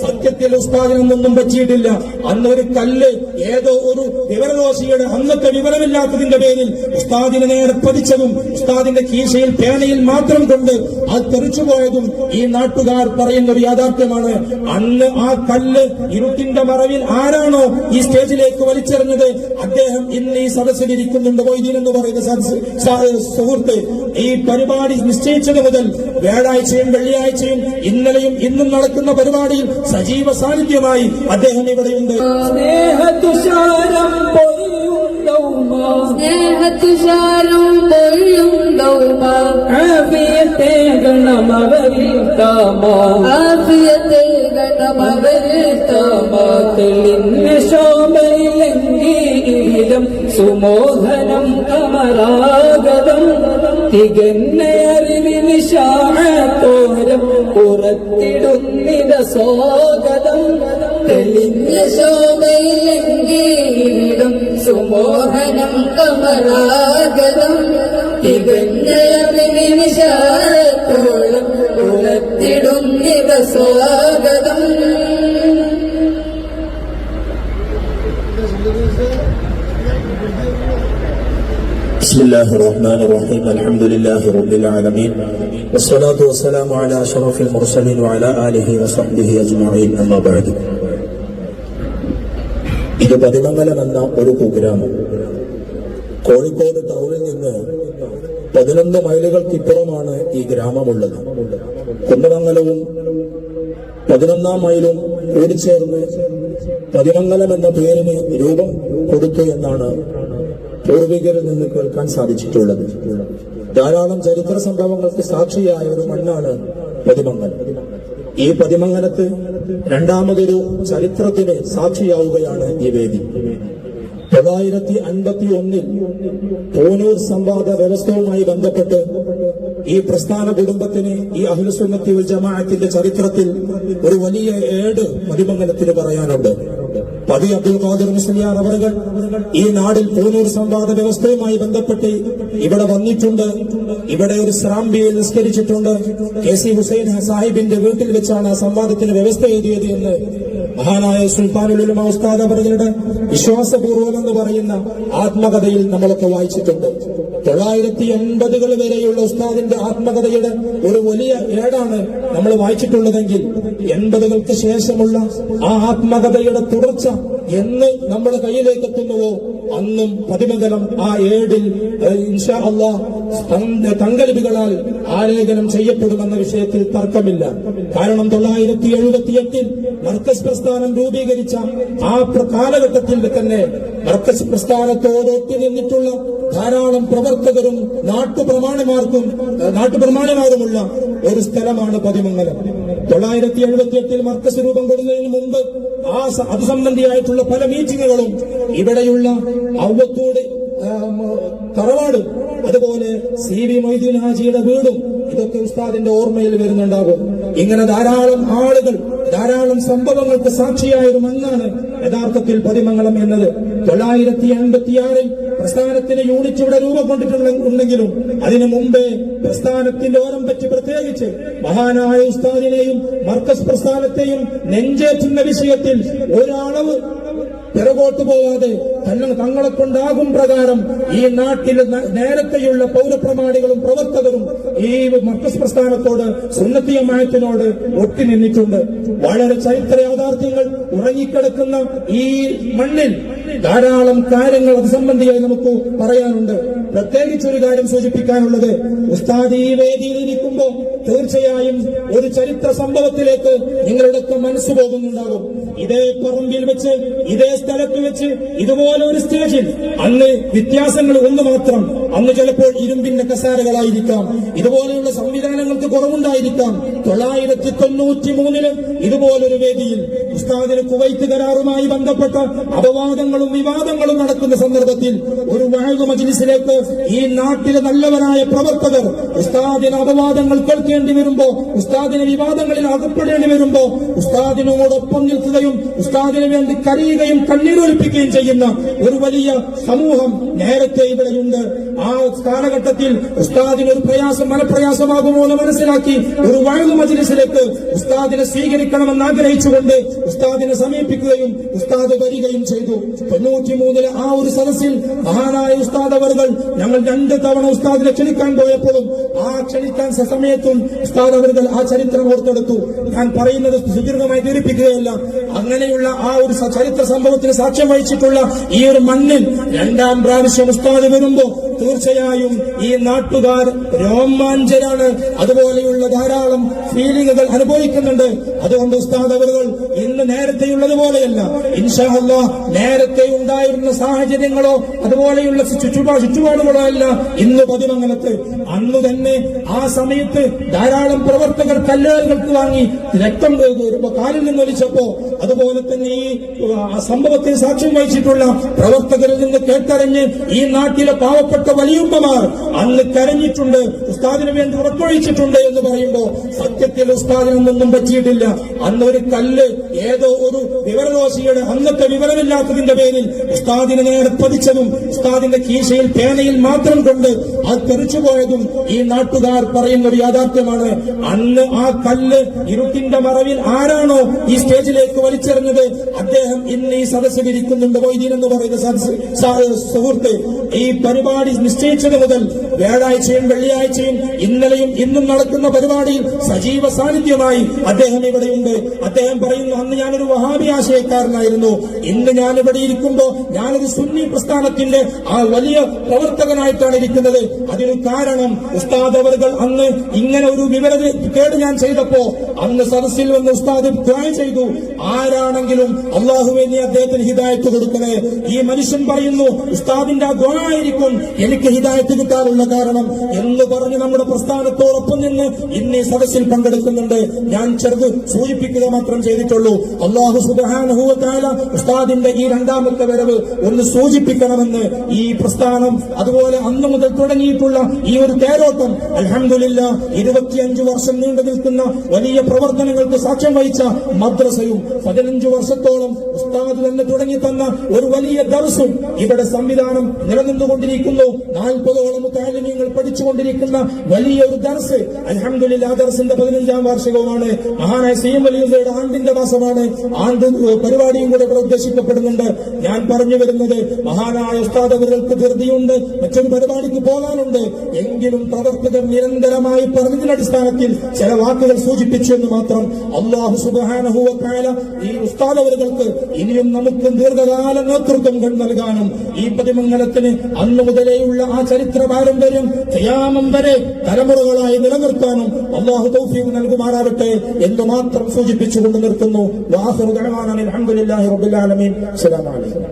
സത്യത്തിൽ ഉസ്താദിനൊന്നും പറ്റിയിട്ടില്ല. അന്ന് ഒരു കല്ല് ഏതോ ഒരു വിവരദോഷിയുടെ അന്നത്തെ വിവരമില്ലാത്തതിന്റെ പേരിൽ ഉസ്താദിനെ നേരെ പതിച്ചതും ഉസ്താദിന്റെ കീശയിൽ പേനയിൽ മാത്രം കൊണ്ട് അത് തെറിച്ചുപോയതും ഈ നാട്ടുകാർ പറയുന്ന ഒരു യാഥാർത്ഥ്യമാണ്. അന്ന് ആ കല്ല് ഇരുട്ടിന്റെ മറവിൽ ആരാണോ ഈ സ്റ്റേജിലേക്ക് വലിച്ചെറിഞ്ഞത്? അദ്ദേഹം ഇന്ന് ഈ സദസ്സിൽ ഇരിക്കുന്നുണ്ട്. മൊയ്തീൻ എന്ന് പറയുന്ന സുഹൃത്ത്. ഈ പരിപാടി നിശ്ചയിച്ചത് മുതൽ വ്യാഴാഴ്ചയും വെള്ളിയാഴ്ചയും ഇന്നലെയും ഇന്നും നടക്കുന്ന പരിപാടിയിൽ സജീവ സാന്നിധ്യമായി അദ്ദേഹം ഇവിടെയുണ്ട്. സ്നേഹതുഷാരം സ്നേഹതുഷാരം പൊഴിയും ആഫിയത്തെ ഗണമവരിൽ താമ ആഫിയത്തെ ഗണമവരിൽ താമ തെളിഞ്ഞ സുമോഹനം കമരാഗതം തികഞ്ഞ അറിവിന് ശാഴത്തോരം പുറത്തിടുന്നിത സ്വാഗതം. തെളിഞ്ഞ ശോഭയിലെങ്കിലും സുമോഹനം കമരാഗതം തികഞ്ഞ നിമിഷത്തോളം പുറത്തിടും സ്വാഗതം. بسم الله الرحمن الرحيم الحمد لله رب العالمين والصلاة والسلام على أشرف المرسلين وعلى آله وصحبه أجمعين أما بعد ഇത് പതിമംഗലം എന്ന ഒരു കുഗ്രാമം കോഴിക്കോട് ടൗണിൽ നിന്ന് പതിനൊന്ന് മൈലുകൾക്കിപ്പുറമാണ് ഈ ഗ്രാമമുള്ളത് കുന്നമംഗലവും പതിനൊന്നാം മൈലും കൂടിച്ചേർന്ന് പതിമംഗലം എന്ന പേരിന് രൂപം കൊടുത്തു എന്നാണ് പൂർവികരിൽ നിന്ന് കേൾക്കാൻ സാധിച്ചിട്ടുള്ളത്. ധാരാളം ചരിത്ര സംഭവങ്ങൾക്ക് സാക്ഷിയായ ഒരു മണ്ണാണ് പതിമംഗലം ഈ പതിമംഗലത്ത് രണ്ടാമതൊരു ചരിത്രത്തിന് സാക്ഷിയാവുകയാണ് ഈ വേദി. തൊള്ളായിരത്തി അൻപത്തി ഒന്നിൽ പൂനൂർ സംവാദ വ്യവസ്ഥവുമായി ബന്ധപ്പെട്ട് ഈ പ്രസ്ഥാന കുടുംബത്തിന് ഈ അഹ്ലുസുന്നത്തി ജമാഅത്തിന്റെ ചരിത്രത്തിൽ ഒരു വലിയ ഏട് മതിമംഗലത്തിന് പറയാനുണ്ട്. പതി അബ്ദുൽ ഖാദർ മുസ്ലിയാർ അവറുകൾ ഈ നാടിൽ പോനൂർ സംവാദ വ്യവസ്ഥയുമായി ബന്ധപ്പെട്ട് ഇവിടെ വന്നിട്ടുണ്ട്. ഇവിടെ ഒരു സ്രാംബിയിൽ നിസ്കരിച്ചിട്ടുണ്ട്. കെ സി ഹുസൈൻ സാഹിബിന്റെ വീട്ടിൽ വെച്ചാണ് ആ സംവാദത്തിന് വ്യവസ്ഥ എഴുതിയത് എന്ന് മഹാനായ സുൽത്താനുള്ള ഉസ്താദ് അവരുടെ വിശ്വാസപൂർവം എന്ന് പറയുന്ന ആത്മകഥയിൽ നമ്മളൊക്കെ വായിച്ചിട്ടുണ്ട്. തൊള്ളായിരത്തി എൺപതുകൾ വരെയുള്ള ഉസ്താദിന്റെ ആത്മകഥയുടെ ഒരു വലിയ ഏടാണ് നമ്മൾ വായിച്ചിട്ടുള്ളതെങ്കിൽ എൺപതുകൾക്ക് ശേഷമുള്ള ആ ആത്മകഥയുടെ തുടർച്ച എന്ന് നമ്മുടെ കയ്യിലേക്ക് എത്തുന്നുവോ അന്നും പതിമകലം ആ ഏടിൽ ഇൻഷാ അള്ളാ തങ്ക- തങ്കലിപികളാൽ ആലേഖനം ചെയ്യപ്പെടുമെന്ന വിഷയത്തിൽ തർക്കമില്ല. കാരണം തൊള്ളായിരത്തി എഴുപത്തിയെട്ടിൽ മർക്കസ് പ്രസ്ഥാനം രൂപീകരിച്ച ആ കാലഘട്ടത്തിൽ തന്നെ മർക്കസ് പ്രസ്ഥാനത്തോട് ഒട്ടി നിന്നിട്ടുള്ള ധാരാളം പ്രവർത്തകരും നാട്ടുപ്രമാണിമാർക്കും നാട്ടുപ്രമാണിമാരുമുള്ള ഒരു സ്ഥലമാണ് പതിമംഗലം. തൊള്ളായിരത്തി എഴുപത്തി എട്ടിൽ മർക്കസ് രൂപം കൊടുക്കുന്നതിന് മുമ്പ് ആ അത് സംബന്ധിയായിട്ടുള്ള പല മീറ്റിങ്ങുകളും ഇവിടെയുള്ള ഔവത്തോട് തറവാടും അതുപോലെ സി വി മൊയ്തീൻ ഹാജിയുടെ വീടും ഇതൊക്കെ ഉസ്താദിന്റെ ഓർമ്മയിൽ വരുന്നുണ്ടാകും. ഇങ്ങനെ ധാരാളം ആളുകൾ ധാരാളം സംഭവങ്ങൾക്ക് സാക്ഷിയായ ഒരു മണ്ണാണ് യഥാർത്ഥത്തിൽ പതിമംഗളം എന്നത്. തൊള്ളായിരത്തി എൺപത്തിയാറിൽ പ്രസ്ഥാനത്തിന് യൂണിറ്റ് ഇവിടെ രൂപം കൊണ്ടിട്ടുള്ള ഉണ്ടെങ്കിലും അതിനു മുമ്പേ പ്രസ്ഥാനത്തിന്റെ ഓരം പറ്റി പ്രത്യേകിച്ച് മഹാനായ ഉസ്താദിനെയും മർക്കസ് പ്രസ്ഥാനത്തെയും നെഞ്ചേറ്റുന്ന വിഷയത്തിൽ ഒരളവ് പിറകോട്ട് പോവാതെ തന്നെ തങ്ങളെ കൊണ്ടാകും പ്രകാരം ഈ നാട്ടിൽ നേരത്തെയുള്ള പൗരപ്രമാണികളും പ്രവർത്തകരും ഈ മർക്കസ് പ്രസ്ഥാനത്തോട് സുന്നത്തിയമായത്തിനോട് ഒട്ടി നിന്നിട്ടുണ്ട്. വളരെ ചരിത്ര യാഥാർത്ഥ്യങ്ങൾ ഉറങ്ങിക്കിടക്കുന്ന ഈ മണ്ണിൽ ധാരാളം കാര്യങ്ങൾ അത് സംബന്ധിയായി നമുക്ക് പറയാനുണ്ട്. പ്രത്യേകിച്ച് ഒരു കാര്യം സൂചിപ്പിക്കാനുള്ളത് ഉസ്താദ് ഈ വേദിയിൽ ഇരിക്കുമ്പോൾ തീർച്ചയായും ഒരു ചരിത്ര സംഭവത്തിലേക്ക് നിങ്ങളുടെ മനസ്സ് പോകുന്നുണ്ടാകും. ഇതേ പറമ്പിൽ വെച്ച് ഇതേ സ്ഥലത്ത് വെച്ച് ഇതുപോലെ ഒരു സ്റ്റേജിൽ അന്ന് വ്യത്യാസങ്ങൾ ഒന്ന് മാത്രം. അന്ന് ചിലപ്പോൾ ഇരുമ്പിന്റെ കസാരകളായിരിക്കാം. ഇതുപോലെയുള്ള സംവിധാനങ്ങൾക്ക് കുറവുണ്ടായിരിക്കാം. തൊള്ളായിരത്തി തൊണ്ണൂറ്റി മൂന്നിലും ഇതുപോലൊരു വേദിയിൽ ഉസ്താദിന് കുവൈത്ത് കരാറുമായി ബന്ധപ്പെട്ട അപവാദങ്ങളും വിവാദങ്ങളും നടക്കുന്ന സന്ദർഭത്തിൽ ഒരു വാഴു മജ്ലിസിലേക്ക് ഈ നാട്ടിലെ നല്ലവരായ പ്രവർത്തകർ ഉസ്താദിന് അപവാദങ്ങൾ കേൾക്കേണ്ടി വരുമ്പോ ഉസ്താദിന് വിവാദങ്ങളിൽ അകപ്പെടേണ്ടി വരുമ്പോ ഉസ്താദിനോടൊപ്പം നിൽക്കുകയും ഉസ്താദിന് വേണ്ടി കരയുകയും കണ്ണീരൊലിപ്പിക്കുകയും ചെയ്യുന്ന ഒരു വലിയ സമൂഹം നേരത്തെ ഇവിടെയുണ്ട്. ആ കാലഘട്ടത്തിൽ ഉസ്താദിന് ഒരു പ്രയാസം മനപ്രയാസമാകുമോ എന്ന് മനസ്സിലാക്കി ഒരു വഴുതു മജിലിസിലേക്ക് ഉസ്താദിനെ സ്വീകരിക്കണമെന്ന് ആഗ്രഹിച്ചുകൊണ്ട് ഉസ്താദിനെ സമീപിക്കുകയും ഉസ്താദ് വരികയും ചെയ്തു. തൊണ്ണൂറ്റി മൂന്നിലെ ആ ഒരു സദസ്സിൽ മഹാനായ ഉസ്താദ് അവർകൾ ഞങ്ങൾ രണ്ട് തവണ ഉസ്താദിനെ ക്ഷണിക്കാൻ പോയപ്പോഴും ആ ക്ഷണിക്കാൻ സമയത്തും ഉസ്താദ് അവർകൾ ആ ചരിത്രം ഓർത്തെടുത്തു. ഞാൻ പറയുന്നത് സുദീർഘമായി ധരിപ്പിക്കുകയല്ല. അങ്ങനെയുള്ള ആ ഒരു ചരിത്ര സംഭവത്തിന് സാക്ഷ്യം വഹിച്ചിട്ടുള്ള ഈ ഒരു മണ്ണിൽ രണ്ടാം പ്രാവശ്യം ഉസ്താദ് വരുമ്പോ തീർച്ചയായും ഈ നാട്ടുകാർ രോമാഞ്ചരാണ്. അതുപോലെയുള്ള ധാരാളം ഫീലിംഗുകൾ അനുഭവിക്കുന്നുണ്ട്. അതുകൊണ്ട് ഉസ്താദ് അവരുകൾ ഇന്ന് നേരത്തെയുള്ളതുപോലെയല്ല ഇൻഷാല്ല നേരത്തെ ഉണ്ടായിരുന്ന സാഹചര്യങ്ങളോ അതുപോലെയുള്ള ചുറ്റുപാ ചുറ്റുപാടുകളോ അല്ല ഇന്ന് പതിമംഗലത്ത്. അന്ന് തന്നെ ആ സമയത്ത് ധാരാളം പ്രവർത്തകർ കല്ലേറുകൾക്ക് വാങ്ങി രക്തം കാലിൽ നിന്ന് ഒലിച്ചപ്പോ അതുപോലെ തന്നെ ഈ സംഭവത്തിന് സാക്ഷ്യം വഹിച്ചിട്ടുള്ള പ്രവർത്തകരിൽ നിന്ന് കേട്ടറിഞ്ഞ് ഈ നാട്ടിലെ പാവപ്പെട്ട വലിയുമ്മമാർ അന്ന് കരഞ്ഞിട്ടുണ്ട് ഉസ്താദിന് വേണ്ടി ഉറപ്പൊഴിച്ചിട്ടുണ്ട് എന്ന് പറയുമ്പോൾ സത്യത്തിൽ ഉസ്താദിനൊന്നും പറ്റിയിട്ടില്ല. അന്ന് ഒരു കല്ല് ഏതോ ഒരു വിവരദോഷിയുടെ അന്നത്തെ വിവരമില്ലാത്തതിന്റെ പേരിൽ ഉസ്താദിനെ നേരെ പതിച്ചതും ഉസ്താദിന്റെ കീശയിൽ പേനയിൽ മാത്രം കൊണ്ട് അത് തെറിച്ചുപോയതും ഈ നാട്ടുകാർ പറയുന്ന ഒരു യാഥാർത്ഥ്യമാണ്. അന്ന് ആ കല്ല് ഇരുട്ടിന്റെ മറവിൽ ആരാണോ ഈ സ്റ്റേജിലേക്ക് വലിച്ചെറിഞ്ഞത്? അദ്ദേഹം ഇന്ന് ഈ സദസ്സിൽ ഇരിക്കുന്നുണ്ട് മൊയ്തീൻ എന്ന് പറയുന്ന സുഹൃത്ത്. ഈ പരിപാടി നിശ്ചയിച്ചത് മുതൽ വ്യാഴാഴ്ചയും വെള്ളിയാഴ്ചയും ഇന്നലെയും ഇന്നും നടക്കുന്ന പരിപാടിയിൽ സജീവ സാന്നിധ്യമായി അദ്ദേഹം ഇവിടെയുണ്ട്. അദ്ദേഹം പറയുന്നു അന്ന് ഞാനൊരു വഹാബി ആശയക്കാരനായിരുന്നു. ഇന്ന് ഞാൻ ഇവിടെ ഇരിക്കുമ്പോൾ ഞാനൊരു സുന്നി പ്രസ്ഥാനത്തിന്റെ ആ വലിയ പ്രവർത്തകനായിട്ടാണ് ഇരിക്കുന്നത്. അതിന് കാരണം ഉസ്താദ് അവർകൾ അന്ന് ഇങ്ങനെ ഒരു വിവര കേട് ഞാൻ ചെയ്തപ്പോ അന്ന് സദസ്സിൽ വന്ന് ഉസ്താദ് ചെയ്തു. ആരാണെങ്കിലും അള്ളാഹുവെ നീ അദ്ദേഹത്തിന് ഹിദായത്ത് കൊടുക്കണേ. ഈ മനുഷ്യൻ പറയുന്നു ഉസ്താദിന്റെ ആ ഗുണമായിരിക്കും എനിക്ക് ഹിദായത്ത് കിട്ടാനുള്ള കാരണം എന്ന് പറഞ്ഞ് നമ്മുടെ പ്രസ്ഥാനത്തോടൊപ്പം നിന്ന് ഇന്ന് ഈ സദസ്സിൽ പങ്കെടുക്കുന്നുണ്ട്. ഞാൻ ചെറുത് സൂചിപ്പിക്കുക മാത്രം ചെയ്തിട്ടുള്ളൂ. അള്ളാഹു സുബാനുഭവത്തായ ഉസ്താദിന്റെ ഈ രണ്ടാമത്തെ വരവ് ഒന്ന് സൂചിപ്പിക്കണമെന്ന് ഈ പ്രസ്ഥാനം അതുപോലെ അന്ന് മുതൽ തുടങ്ങിയിട്ടുള്ള ഈ ഒരു തേരോട്ടം അലഹമില്ല ഇരുപത്തിയഞ്ച് വർഷം നീണ്ടു നിൽക്കുന്ന വലിയ പ്രവർത്തനങ്ങൾക്ക് സാക്ഷ്യം വഹിച്ച മദ്രസയും പതിനഞ്ചു വർഷത്തോളം ഉസ്താദ് തന്നെ തുടങ്ങി തന്ന ഒരു വലിയ ദർസും ഇവിടെ സംവിധാനം നിലനിന്നുകൊണ്ടിരിക്കുന്നു. നാൽപ്പതോളം താലിമ്യങ്ങൾ പഠിച്ചുകൊണ്ടിരിക്കുന്ന വലിയൊരു ദർസ് അലഹമില്ല ആ ദർസിന്റെ പതിനഞ്ചാം വാർഷികവുമാണ്. മഹാനായ സി വലിയുടെ ആണ്ടിന്റെ മാസമാണ്. ആണ്ട് പരിപാടിയും കൂടെ ഇവിടെ ഉദ്ദേശിക്കപ്പെടുന്നുണ്ട്. ഞാൻ പറഞ്ഞു വരുന്നത് മഹാനായ ഉസ്താദ് അവർക്ക് ധൃതിയുണ്ട് മറ്റൊരു പരിപാടിക്ക് പോകാനുണ്ട്. എങ്കിലും പ്രവർത്തകർ നിരന്തരമായി പറഞ്ഞതിന്റെ അടിസ്ഥാനത്തിൽ ചില വാക്കുകൾ സൂചിപ്പിച്ചു എന്ന് മാത്രം അള്ളാഹു സുബാനഹുല ഈ ഉസ്താദവരുകൾക്ക് ഇനിയും നമുക്ക് ദീർഘകാല നേതൃത്വം നൽകാനും ഈ പതിമംഗലത്തിന് അന്നു മുതലേയുള്ള ആ ചരിത്ര പാരമ്പര്യം ചെയ്യാമം വരെ തലമുറകളായി നിലനിർത്താനും അള്ളാഹു തൗഫീഖ് നൽകുമാറാവട്ടെ എന്ന് മാത്രം സൂചിപ്പിച്ചുകൊണ്ട് നിർത്തുന്നു. വാഹു അലഹമുല്ലാഹി റബുലാലമീൻ അസ്സലാമു അലൈക്കും.